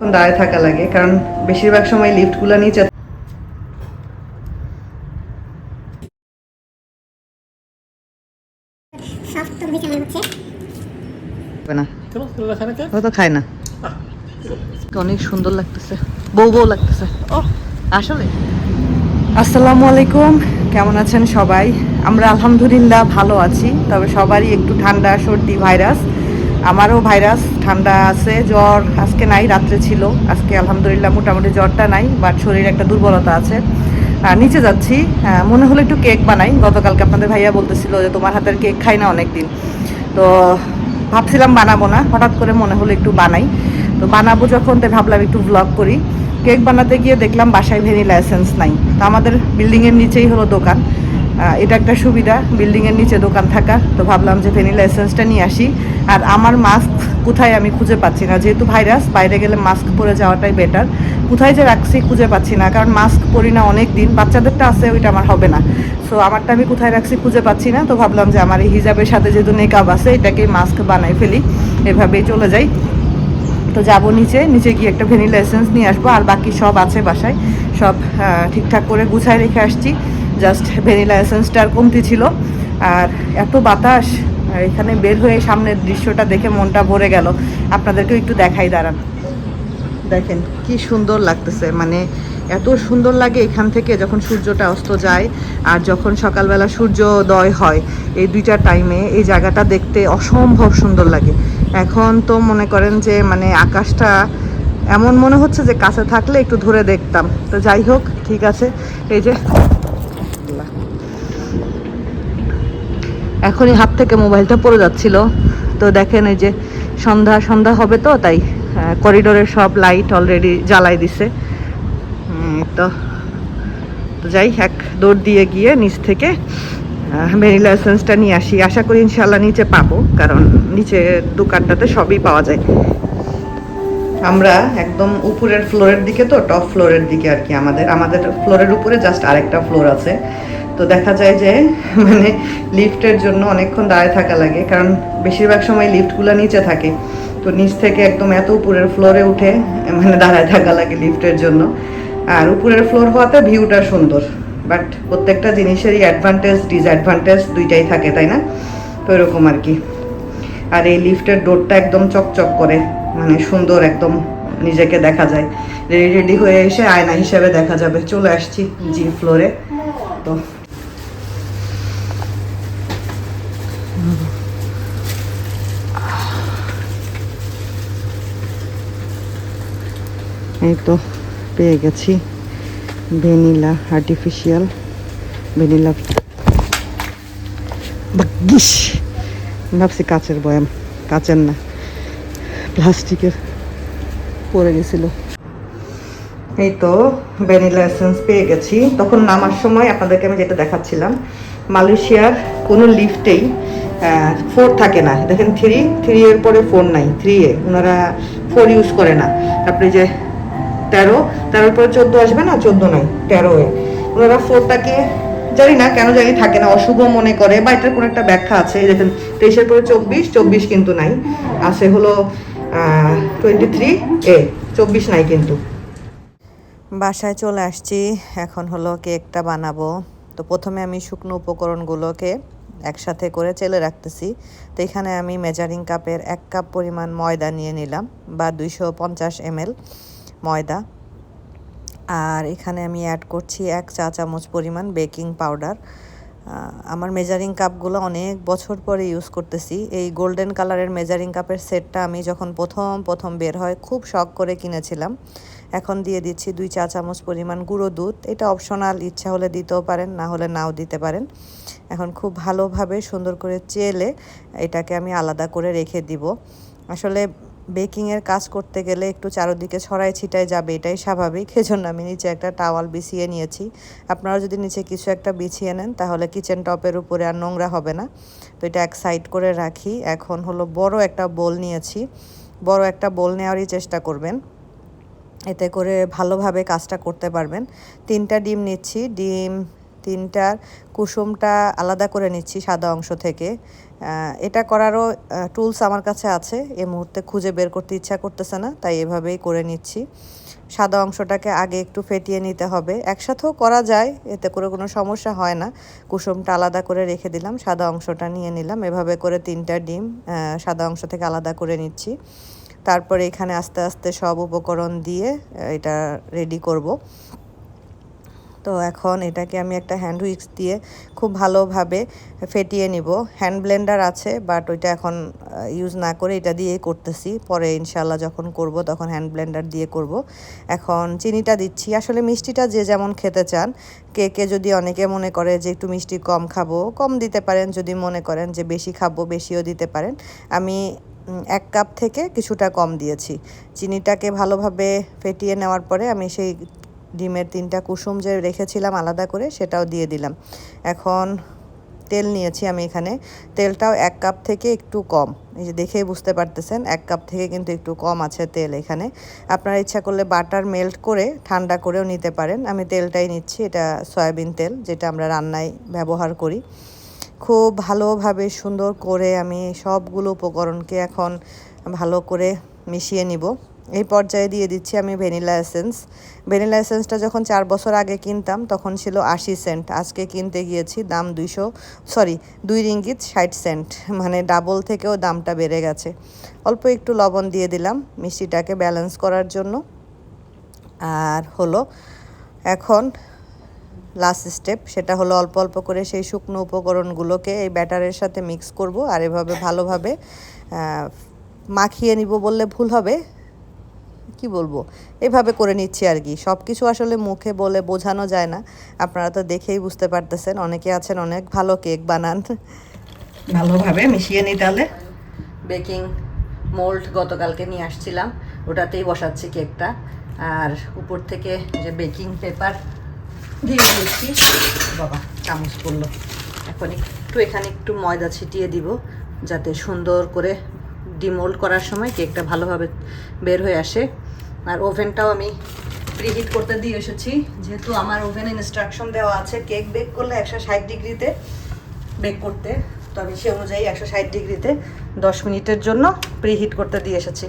দাঁড়ায় থাকা লাগে কারণ বেশিরভাগ সময় লিফটগুলো নিচে সপ্তম বিছানা হচ্ছে। থাকবে না। কেন ছেলেরা খায় না কে? ও তো খায় না। অনেক সুন্দর লাগতেছে। বউ বউ লাগতেছে। ও আসলে আসসালামু আলাইকুম। কেমন আছেন সবাই? আমরা আলহামদুলিল্লাহ ভালো আছি তবে সবারই একটু ঠান্ডা সর্দি ভাইরাস। আমারও ভাইরাস ঠান্ডা আছে জ্বর আজকে নাই রাত্রে ছিল। আজকে আলহামদুলিল্লাহ মোটামুটি জ্বরটা নাই বাট শরীরে একটা দুর্বলতা আছে। আর নিচে যাচ্ছি। আহ, মনে হলো একটু কেক বানাই। গতকালকে আপনাদের ভাইয়া বলতেছিল যে তোমার হাতের কেক খাই না অনেকদিন। তো ভাবছিলাম বানাবো না। হঠাৎ করে মনে হলো একটু বানাই। তো বানাবো যখন তাই ভাবলাম একটু ব্লগ করি। কেক বানাতে গিয়ে দেখলাম বাসায় ভ্যানিলা এসেন্স নাই। তো আমাদের বিল্ডিংয়ের নিচেই হলো দোকান। এটা একটা সুবিধা বিল্ডিংয়ের নিচে দোকান থাকা। তো ভাবলাম যে ভ্যানিলা এসেন্সটা নিয়ে আসি। আর আমার মাস্ক কোথায় আমি খুঁজে পাচ্ছি না। যেহেতু ভাইরাস বাইরে গেলে মাস্ক পরে যাওয়াটাই বেটার কোথায় যে রাখছি খুঁজে পাচ্ছি না, কারণ মাস্ক পরি না অনেক দিন। বাচ্চাদেরটা আছে, ওইটা আমার হবে না। সো আমারটা আমি কোথায় রাখছি খুঁজে পাচ্ছি না। তো ভাবলাম যে আমার এই হিজাবের সাথে যেহেতু নেকাব আছে, এটাকেই মাস্ক বানাই ফেলি। এভাবেই চলে যাই। তো যাব নিচে নিচে গিয়ে একটা ভ্যানিলা এসেন্স নিয়ে আসব। আর বাকি সব আছে বাসায়। সব ঠিকঠাক করে গুছায় রেখে আসছি। জাস্ট ভ্যানিলা এসেন্সটা আর কমতি ছিল। আর এত বাতাস, আর এখানে বের হয়ে সামনের দৃশ্যটা দেখে মনটা ভরে গেল। আপনাদেরকেও একটু দেখাই দাঁড়ান। দেখেন, কি সুন্দর লাগতেছে। মানে এত সুন্দর লাগে এখান থেকে যখন সূর্যটা অস্ত যায়, আর যখন সকালবেলা সূর্যোদয় হয়, এই দুইটা টাইমে এই জায়গাটা দেখতে অসম্ভব সুন্দর লাগে। এখন তো মনে করেন যে মানে আকাশটা এমন মনে হচ্ছে যে, কাছে থাকলে একটু ধরে দেখতাম। তো যাই হোক, ঠিক আছে। এই যে এখনই হাত থেকে মোবাইলটা পড়ে যাচ্ছিল। তো দেখেন এই যে সন্ধ্যা সন্ধ্যা হবে তো, তাই করিডোরের সব লাইট অলরেডি জ্বালাই দিছে। তো তো যাই এক দৌড় দিয়ে গিয়ে নিচ থেকে ভ্যানিলা লাইসেন্সটা নিয়ে আসি। আশা করি ইনশাল্লাহ নিচে পাবো, কারণ নিচে দোকানটাতে সবই পাওয়া যায়। আমরা একদম উপরের ফ্লোরের দিকে তো টপ ফ্লোরের দিকে আর কি আমাদের। আমাদের ফ্লোরের উপরে জাস্ট আরেকটা ফ্লোর আছে। তো দেখা যায় যে মানে লিফটের জন্য অনেকক্ষণ দাঁড়ায় থাকা লাগে, কারণ বেশিরভাগ সময় লিফটগুলো নিচে থাকে। তো নিচ থেকে একদম এত উপরের ফ্লোরে উঠে মানে দাঁড়ায় থাকা লাগে লিফটের জন্য। আর উপরের ফ্লোর হওয়াতে ভিউটা সুন্দর, বাট প্রত্যেকটা জিনিসেরই অ্যাডভান্টেজ ডিসঅ্যাডভান্টেজ দুইটাই থাকে, তাই না? তো এরকম আর কি। আর এই লিফটের ডোরটা একদম চকচক করে মানে সুন্দর একদম নিজেকে দেখা যায়। রেডি রেডি হয়ে এসে আয়না হিসেবে দেখা যাবে। চলে আসছি জি ফ্লোরে। তো এই তো পেয়ে গেছি ভ্যানিলা আর্টিফিশিয়াল ভ্যানিলা ভাগ্যিস। ভাবছি কাচের বয়াম, কাচের না, প্লাস্টিকের পড়ে গেছিল। এই তো ভ্যানিলা এসেন্স পেয়ে গেছি। তখন নামার সময় আপনাদেরকে আমি যেটা দেখাচ্ছিলাম, মালয়েশিয়ার কোনো লিফটেই ফোর থাকে না। দেখেন থ্রি থ্রি এর পরে ফোর নাই থ্রি এ। ওনারা ফোর ইউজ করে না। তারপরে যে তেরো, তেরোর পরে চোদ্দ আসবে না? চোদ্দ তেরো এ। ওনারা ফোরটাকে, জানি না, কেন জানি থাকে না, অশুভ মনে করে, বা এটার কোনো একটা ব্যাখ্যা আছে দেখেন, তেইশের পরে চব্বিশ চব্বিশ কিন্তু নাই। আছে হলো টোয়েন্টি থ্রি এ, চব্বিশ নাই কিন্তু। বাসায় চলে আসছি, এখন হলো কেকটা বানাবো। তো প্রথমে আমি শুকনো উপকরণগুলোকে একসাথে করে চেলে রাখতেছি। তো এখানে আমি মেজারিং কাপের এক কাপ পরিমাণ ময়দা নিয়ে নিলাম, বা দুইশো পঞ্চাশ এমএল ময়দা। আর এখানে আমি অ্যাড করছি এক চা চামচ পরিমাণ বেকিং পাউডার আমার মেজারিং কাপগুলো অনেক বছর পরে ইউজ করতেছি। এই গোল্ডেন কালারের মেজারিং কাপের সেটটা আমি যখন প্রথম প্রথম বের হয় খুব শখ করে কিনেছিলাম। এখন দিয়ে দিচ্ছি দুই চা চামচ পরিমাণ গুঁড়ো দুধ। এটা অপশনাল ইচ্ছা হলে দিতেও পারেন, না হলে নাও দিতে পারেন। এখন খুব ভালোভাবে সুন্দর করে চেলে এটাকে আমি আলাদা করে রেখে দিব। আসলে বেকিংয়ের কাজ করতে গেলে একটু চারদিকে ছড়াই ছিটায় যাবে, এটাই স্বাভাবিক। এজন্য আমি নিচে একটা টাওয়াল বিছিয়ে নিয়েছি। আপনারা যদি নিচে কিছু একটা বিছিয়ে নেন, তাহলে কিচেন টপের উপরে আর নোংরা হবে না। তো এটা এক সাইড করে রাখি। এখন হলো বড় একটা বোল নিয়েছি। বড় একটা বোল নেওয়ারই চেষ্টা করবেন। এতে করে ভালোভাবে কাজটা করতে পারবেন। তিনটা ডিম নিচ্ছি। ডিম তিনটার কুসুমটা আলাদা করে নিচ্ছি সাদা অংশ থেকে। এটা করারও টুলস আমার কাছে আছে। এই মুহূর্তে খুঁজে বের করতে ইচ্ছা করতেছে না, তাই এভাবেই করে নিচ্ছি। সাদা অংশটাকে আগে একটু ফেটিয়ে নিতে হবে। একসাথেও করা যায়, এতে করে কোনো সমস্যা হয় না। কুসুমটা আলাদা করে রেখে দিলাম, সাদা অংশটা নিয়ে নিলাম। এভাবে করে তিনটা ডিম সাদা অংশ থেকে আলাদা করে নিচ্ছি। তারপরে এখানে আস্তে আস্তে সব উপকরণ দিয়ে এটা রেডি করব। তো এখন এটাকে আমি একটা হ্যান্ড হুইক্স দিয়ে খুব ভালোভাবে ফেটিয়ে নিব। হ্যান্ড ব্লেন্ডার আছে বাট ওইটা এখন ইউজ না করে এটা দিয়েই করতেছি। পরে ইনশাল্লাহ যখন করব তখন হ্যান্ড ব্লেন্ডার দিয়ে করব। এখন চিনিটা দিচ্ছি। আসলে মিষ্টিটা যে যেমন খেতে চান কেকে যদি অনেকে মনে করে যে একটু মিষ্টি কম খাব, কম দিতে পারেন। যদি মনে করেন যে বেশি খাব, বেশিও দিতে পারেন। আমি এক কাপ থেকে কিছুটা কম দিয়েছি। চিনিটাকে ভালোভাবে ফেটিয়ে নেওয়ার পরে আমি সেই ডিমের তিনটা কুসুম যে রেখেছিলাম আলাদা করে, সেটাও দিয়ে দিলাম। এখন তেল নিয়েছি আমি এখানে। তেলটাও এক কাপ থেকে একটু কম। এই যে দেখেই বুঝতে পারতেছেন, এক কাপ থেকে কিন্তু একটু কম আছে তেল এখানে। আপনারা ইচ্ছা করলে বাটার মেল্ট করে ঠান্ডা করেও নিতে পারেন। আমি তেলটাই নিচ্ছি, এটা সয়াবিন তেল, যেটা আমরা রান্নায় ব্যবহার করি। খুব ভালোভাবে সুন্দর করে আমি সবগুলো উপকরণকে এখন ভালো করে মিশিয়ে নিব। এই পর্যায়ে দিয়ে দিচ্ছি আমি ভ্যানিলা এসেন্স। ভ্যানিলা এসেন্সটা যখন চার বছর আগে কিনতাম, তখন ছিল আশি সেন্ট। আজকে কিনতে গিয়েছি দাম দুইশো, সরি, দুই রিঙ্গিত ষাট সেন্ট। মানে ডাবল থেকেও দামটা বেড়ে গেছে। অল্প একটু লবণ দিয়ে দিলাম মিষ্টিটাকে ব্যালেন্স করার জন্য। আর হলো এখন লাস্ট স্টেপ, সেটা হলো অল্প অল্প করে সেই শুকনো উপকরণগুলোকে এই ব্যাটারের সাথে মিক্স করব আর এভাবে ভালোভাবে মাখিয়ে নিব বললে ভুল হবে। কি বলব? এভাবে করে নিচ্ছি আর কি। সব কিছু আসলে মুখে বলে বোঝানো যায় না। আপনারা তো দেখেই বুঝতে পারতেছেন অনেকে আছেন অনেক ভালো কেক বানান। ভালোভাবে মিশিয়ে নিই তাহলে। বেকিং মোল্ড গতকালকে নিয়ে আসছিলাম ওটাতেই বসাচ্ছি কেকটা। আর উপর থেকে যে বেকিং পেপার দিয়ে দিচ্ছি বাবা চামচ পড়ল এখন একটু এখানে একটু ময়দা ছিটিয়ে দিব যাতে সুন্দর করে ডিমোল্ড করার সময় কেকটা ভালোভাবে বের হয়ে আসে। আর ওভেনটাও আমি প্রিহিট করতে দিয়ে এসেছি। যেহেতু আমার ওভেনে ইনস্ট্রাকশন দেওয়া আছে কেক বেক করলে একশো ষাট ডিগ্রিতে বেক করতে। তো আমি সে অনুযায়ী একশো ষাট ডিগ্রিতে দশ মিনিটের জন্য প্রিহিট করতে দিয়ে এসেছি।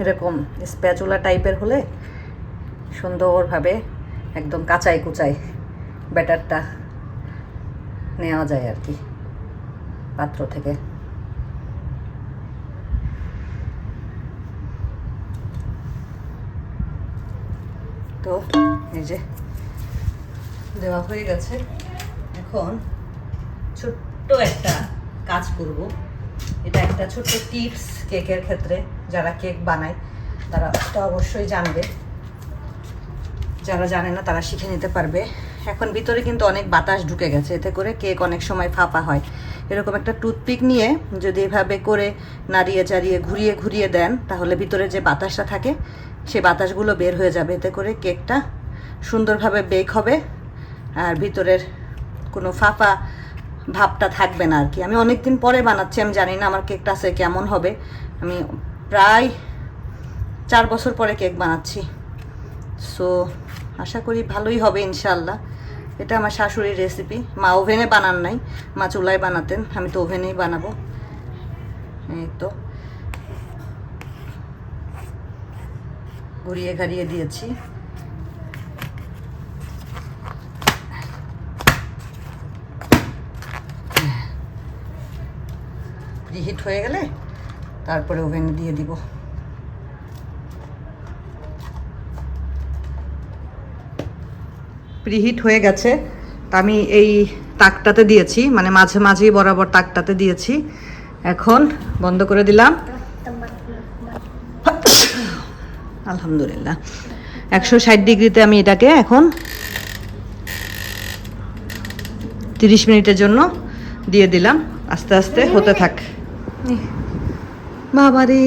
এরকম স্প্যাচুলা টাইপের হলে সুন্দরভাবে একদম কাঁচাই কুচাই ব্যাটারটা নেওয়া যায় আর কি, পাত্র থেকে। তো এই যে দেওয়া হয়ে গেছে। এখন ছোট্ট একটা কাজ করব। এটা একটা ছোট্ট টিপস কেকের ক্ষেত্রে। যারা কেক বানায়, তারা তো অবশ্যই জানবে। যারা জানে না, তারা শিখে নিতে পারবে। এখন ভিতরে কিন্তু অনেক বাতাস ঢুকে গেছে, এতে করে কেক অনেক সময় ফাঁপা হয়। এরকম একটা টুথপিক নিয়ে যদি এভাবে করে নাড়িয়ে চাড়িয়ে, ঘুরিয়ে ঘুরিয়ে দেন, তাহলে ভিতরে যে বাতাসটা থাকে, সে বাতাসগুলো বের হয়ে যাবে। এতে করে কেকটা সুন্দরভাবে বেক হবে, আর ভিতরের কোনো ফাঁপা ভাবটা থাকবে না আর কি। আমি অনেক দিন পরে বানাচ্ছি, আমি জানি না আমার কেকটা আছে কেমন হবে। আমি প্রায় চার বছর পরে কেক বানাচ্ছি। সো আশা করি ভালোই হবে ইনশাল্লাহ এটা আমার শাশুড়ির রেসিপি মা ওভেনে বানান নাই। মা চুলায় বানাতেন। আমি তো ওভেনেই বানাবো। এই তো। ঘুরিয়ে ঘাড়িয়ে দিয়েছি। প্রিহিট হয়ে গেলে তারপরে ওভেনে দিয়ে দিব। প্রিহিট হয়ে গেছে। তা আমি এই তাকটাতে দিয়েছি মানে মাঝে মাঝেই বরাবর তাকটাতে দিয়েছি। এখন বন্ধ করে দিলাম। আলহামদুলিল্লাহ। একশো ষাট ডিগ্রিতে আমি এটাকে এখন তিরিশ মিনিটের জন্য দিয়ে দিলাম। আস্তে আস্তে হতে থাক। বাবারে।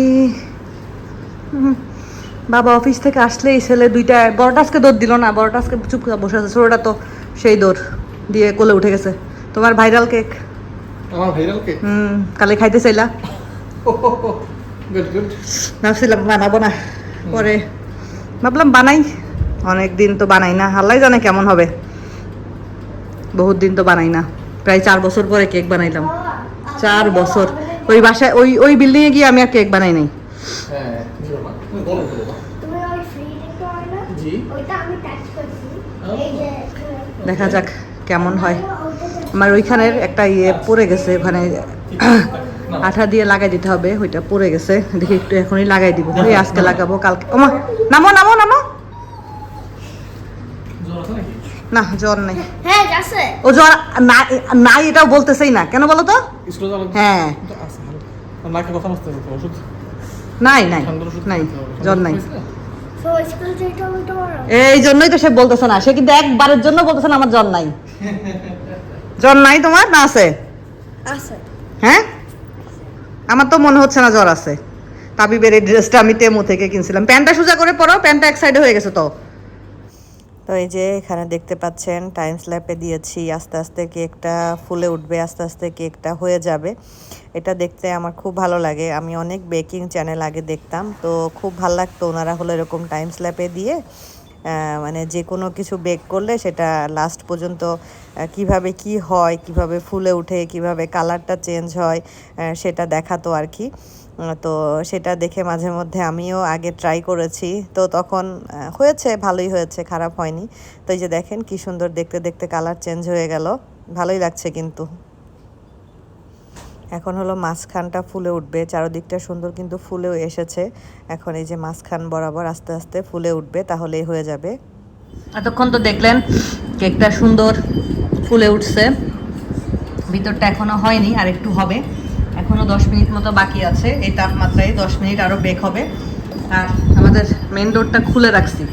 হুম। বাবা অফিস থেকে আসলে এই ছেলে দুইটা বড়টা আজকে দৌড় দিল না বড়টা আজকে চুপ বসে আছে ছোটটা তো সেই দৌড় দিয়ে কোলে উঠে গেছে। তোমার ভাইরাল কেক? আমার ভাইরাল কে হুম কালে খাইতে চাইলা? ভাবছিলাম বানাবো না পরে ভাবলাম বানাই। অনেক দিন তো বানাই না আল্লাহ জানে কেমন হবে। বহুত দিন তো বানাই না প্রায় চার বছর পরে কেক বানাইলাম। চার বছর। ওই বাসায় ওই ওই বিল্ডিংয়ে গিয়ে আমি আর কেক বানাই নাই। হ্যাঁ দেখা যাক কেমন হয়। আমার ওইখানের একটা ইয়ে পড়ে গেছে ওখানে আঠা দিয়ে লাগাই দিতে হবে ওইটা পড়ে গেছে। দেখি একটু এখনই লাগাই দিব। ওই আজকে লাগাবো কালকে। ওমা নামো নামো নামো। না জ্বর নেই। হ্যাঁ যাচ্ছে। ও জ্বর না- নাই এটাও বলতেছেই না। কেন বলো তো? হ্যাঁ। নাকে কথা বসতে হবে ওষুধ? নাই নাই নাই জ্বর নাই। এই জন্যই তো সে বলতেছে না সে কিন্তু একবারের জন্য বলতেছে না আমার জ্বর নাই। জ্বর নাই তোমার না আছে? আছে। হ্যাঁ? আমার তো মনে হচ্ছে না জ্বর আছে। তাবিবের এই ড্রেসটা আমি তেমু থেকে কিনছিলাম। প্যান্টটা সোজা করে পরো প্যান্টটা এক সাইডে হয়ে গেছে তো। তো এই যে এখানে দেখতে পাচ্ছেন টাইম স্ল্যাপে দিয়েছি, আস্তে আস্তে কেকটা ফুলে উঠবে, আস্তে আস্তে কেকটা হয়ে যাবে। এটা দেখতে আমার খুব ভালো লাগে। আমি অনেক বেকিং চ্যানেল আগে দেখতাম, তো খুব ভালো লাগতো ওনারা হলো এরকম টাইম স্ল্যাপে দিয়ে মানে যে কোনো কিছু বেক করলে সেটা লাস্ট পর্যন্ত কীভাবে কি হয়, কীভাবে ফুলে উঠে, কীভাবে কালারটা চেঞ্জ হয় সেটা দেখাতো আর কি। তো সেটা দেখে মাঝে মধ্যে আমিও আগে ট্রাই করেছি। তো তখন হয়েছে, ভালোই হয়েছে, খারাপ হয়নি। তো এই যে দেখেন কি সুন্দর দেখতে দেখতে কালার চেঞ্জ হয়ে গেল। ভালোই লাগছে কিন্তু। এখন হলো মাঝখানটা ফুলে উঠবে। চারদিকটা সুন্দর কিন্তু ফুলেও এসেছে। এখন এই যে মাঝখান বরাবর আস্তে আস্তে ফুলে উঠবে, তাহলেই হয়ে যাবে। এতক্ষণ তো দেখলেন কেকটা সুন্দর ফুলে উঠছে। ভিতরটা এখনও হয়নি, আর একটু হবে। এখনও দশ মিনিট মতো বাকি আছে। এই তাপমাত্রায় দশ মিনিট আরও বেক হবে। আর আমাদের মেন ডোরটা খুলে রাখছি।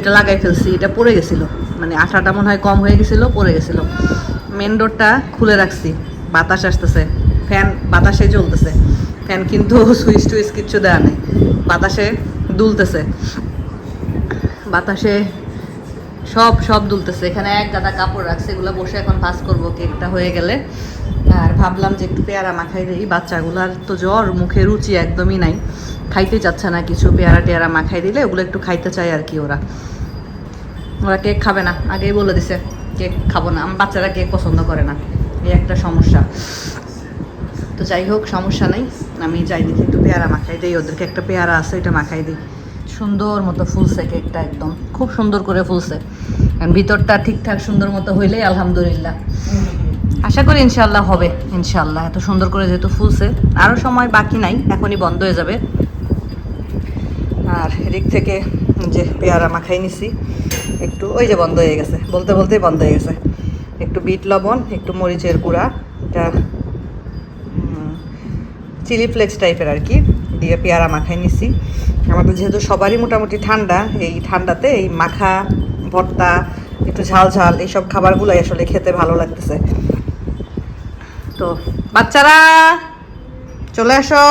এটা লাগাই ফেলছি, এটা পড়ে গেছিল। মানে আঠাটা মনে হয় কম হয়ে গেছিল, পড়ে গেছিল। মেন ডোরটা খুলে রাখছি। বাতাস আসতেছে। ফ্যান, বাতাসে চলতেছে ফ্যান কিন্তু সুইচ টুইচ কিচ্ছু দেওয়া নেই। বাতাসে দুলতেছে। বাতাসে সব সব দুলতেছে। এখানে এক গাদা কাপড় রাখছে। এগুলো বসে এখন ভাজ করব। কেকটা হয়ে গেলে। আর ভাবলাম যে একটু পেয়ারা মাখাই দিই। বাচ্চাগুলার তো জ্বর, মুখে রুচি একদমই নাই। খাইতে চাচ্ছে না কিছু, পেয়ারা টেয়ারা মাখাই দিলে ওগুলো একটু খাইতে চায় আর কি ওরা। ওরা কেক খাবে না, আগেই বলে দিছে, কেক খাব না। আমার বাচ্চারা কেক পছন্দ করে না, এই একটা সমস্যা। তো যাই হোক, সমস্যা নেই। আমি যাই দেখি, একটু পেয়ারা মাখাই দিই। ওদেরকে একটা পেয়ারা আছে, এটা মাখাই দিই। সুন্দর মতো ফুলছে কেকটা একদম। খুব সুন্দর করে ফুলছে। কারণ ভিতরটা ঠিকঠাক সুন্দর মতো হইলেই আলহামদুলিল্লাহ। আশা করি ইনশাল্লাহ হবে ইনশাল্লাহ এত সুন্দর করে যেহেতু ফুলছে আরও সময় বাকি নাই, এখনই বন্ধ হয়ে যাবে। আর এদিক থেকে যে পেয়ারা মাখাই নিছি, একটু ওই যে বন্ধ হয়ে গেছে, বলতে বলতেই বন্ধ হয়ে গেছে। একটু বিট লবণ, একটু মরিচের গুঁড়া, এটা চিলি ফ্লেক্স টাইপের আর কি, দিয়ে পেয়ারা মাখাই নিছি। আমাদের যেহেতু সবারই মোটামুটি ঠান্ডা, এই ঠান্ডাতে এই মাখা, ভর্তা, একটু ঝাল ঝাল, এইসব খাবারগুলো আসলে খেতে ভালো লাগতেছে। তো বাচ্চারা চলে আসো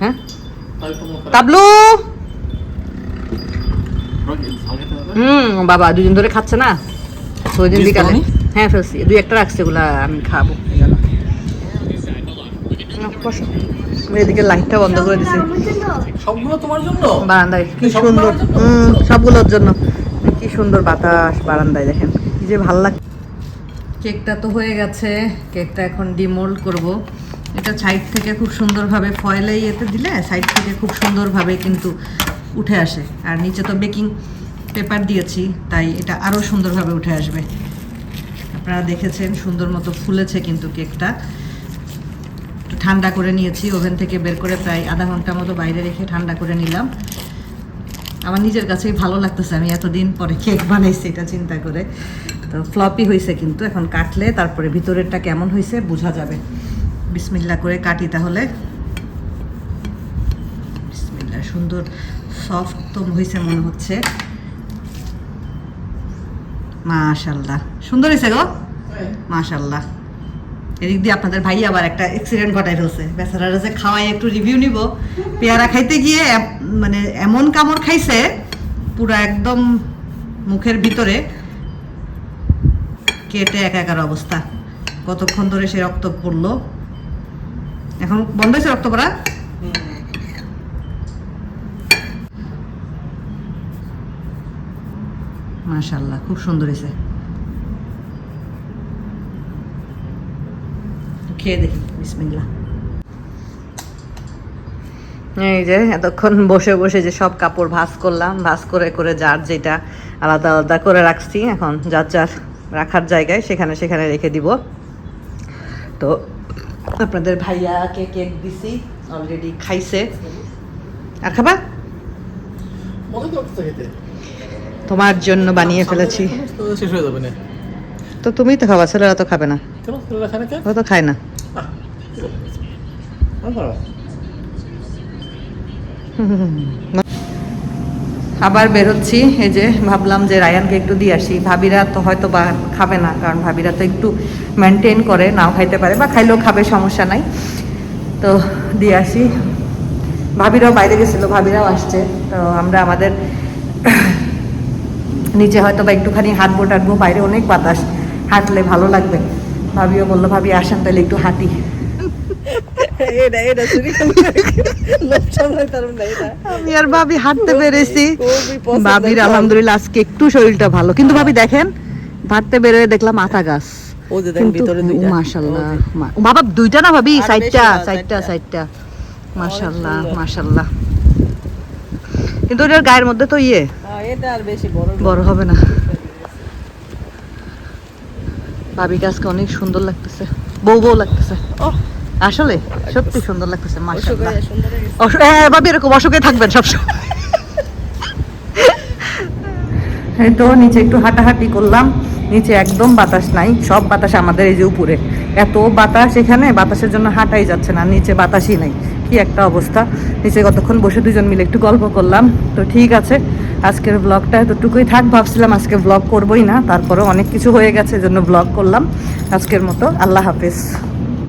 হ্যাঁ। তাবলু? হুম বাবা দুদিন ধরে খাচ্ছে না? ওই দিন বিকালে। হ্যাঁ ফেলছি। দুই একটা রাখছে ওগুলা আমি খাব। এদিকে লাইটটা বন্ধ করে দিছি। সবগুলো তোমার জন্য? বারান্দায়। কি সুন্দর। হুম সবগুলোর জন্য। কি সুন্দর বাতাস বারান্দায় দেখেন। যে ভালো লাগে কেকটা তো হয়ে গেছে। কেকটা এখন ডিমোল্ড করব। এটা সাইড থেকে খুব সুন্দরভাবে ফয়েলে ইয়েতে দিলে সাইড থেকে খুব সুন্দরভাবে কিন্তু উঠে আসে। আর নিচে তো বেকিং পেপার দিয়েছি, তাই এটা আরও সুন্দরভাবে উঠে আসবে। আপনারা দেখেছেন, সুন্দর মতো ফুলেছে কিন্তু কেকটা। ঠান্ডা করে নিয়েছি, ওভেন থেকে বের করে প্রায় আধা ঘণ্টা মতো বাইরে রেখে ঠান্ডা করে নিলাম। আমার নিজের কাছেই ভালো লাগতেছে, আমি এতদিন পরে কেক বানাইছি, এটা চিন্তা করে। তো ফ্লপি হয়েছে কিন্তু, এখন কাটলে তারপরে ভিতরেরটা কেমন হয়েছে বোঝা যাবে। বিসমিল্লা করে কাটি তাহলে। বিসমিল্লা, সুন্দর সফট তো হয়েছে মনে হচ্ছে। মাশাল্লাহ। সুন্দর হয়েছে গো? মাশাল্লাহ। এদিক দিয়ে আপনাদের ভাই আবার একটা অ্যাক্সিডেন্ট ঘটাই ফেলছে। বেচারারা যে খাওয়াই একটু রিভিউ নিব। পেয়ারা খাইতে গিয়ে মানে এমন কামড় খাইছে, পুরো একদম মুখের ভিতরে। কেটে একাকার অবস্থা। কতক্ষণ ধরে সে রক্ত পড়ল? এখন বন্ধ হয়েছে রক্ত পড়া? মাশাল্লাহ খুব সুন্দর হয়েছে। খেয়ে দেখি, বিসমিল্লাহ। এই যে এতক্ষণ বসে বসে যে সব কাপড় ভাঁজ করলাম, ভাঁজ করে করে যার যেটা আলাদা আলাদা করে রাখছি, এখন যার যার রাখার জায়গায় সেখানে সেখানে রেখে দিব। তো আপনাদের ভাইয়াকে কেক দিছি অলরেডি খাইছে। আর খাবা? তোমার জন্য বানিয়ে ফেলেছি। তো শেষ হয়ে যাবে না। তো তুমিই তো খাবা ছেলেরা তো খাবে না। ও তো খায় না। আবার বেরোচ্ছি, এই যে ভাবলাম যে রায়ানকে একটু দিয়ে আসি। ভাবিরা তো হয়তো বা খাবে না, কারণ ভাবিরা তো একটু মেনটেন করে, নাও খাইতে পারে বা খাইলেও খাবে, সমস্যা নাই। তো দিয়ে আসি। ভাবিরাও বাইরে গেছিল, ভাবিরাও আসছে। তো আমরা আমাদের নিচে হয়তো বা একটুখানি হাঁটবো টাটবো, বাইরে অনেক বাতাস, হাঁটলে ভালো লাগবে। ভাবিও বলল, ভাবি, আসেন তাহলে একটু হাঁটি। আমি আর ভাবি হাঁটতে পেরেছি। ভাবির আলহামদুলিল্লাহ আজকে একটু শরীরটা ভালো। কিন্তু ভাবি দেখেন হাঁটতে বেরোয় দেখলাম আতা গাছ। ও যে দেখেন ভিতরে দুইটা। মাশাল্লাহ ও যে- মা- বাবা দুইটা না ভাবি? সাইডটা সাইডটা সাইডটা। মাশাল্লাহ মাশাল্লাহ কিন্তু ওটার গায়ের মধ্যে তো ইয়ে। হ্যাঁ, বড় হবে না। ভাবি গাছকে অনেক সুন্দর লাগতেছে। বউ বউ লাগতেছে। ও আসলে সত্যি সুন্দর লাগতেছে অসুখ মাশাল্লাহ হয়ে ভাবি এরকম অসুখে থাকবেন সবসময় এই তো নিচে একটু হাঁটাহাঁটি করলাম। নিচে একদম বাতাস নাই সব বাতাস আমাদের এই যে উপরে। এত বাতাস এখানে বাতাসের জন্য হাঁটাই যাচ্ছে না নিচে বাতাসই নাই। কি একটা অবস্থা। নিচে কতক্ষণ বসে দুজন মিলে একটু গল্প করলাম। তো ঠিক আছে আজকের ব্লগটা এতটুকুই থাক। ভাবছিলাম আজকে ব্লগ করবোই না তারপরে অনেক কিছু হয়ে গেছে জন্য ব্লগ করলাম। আজকের মতো আল্লাহ হাফেজ।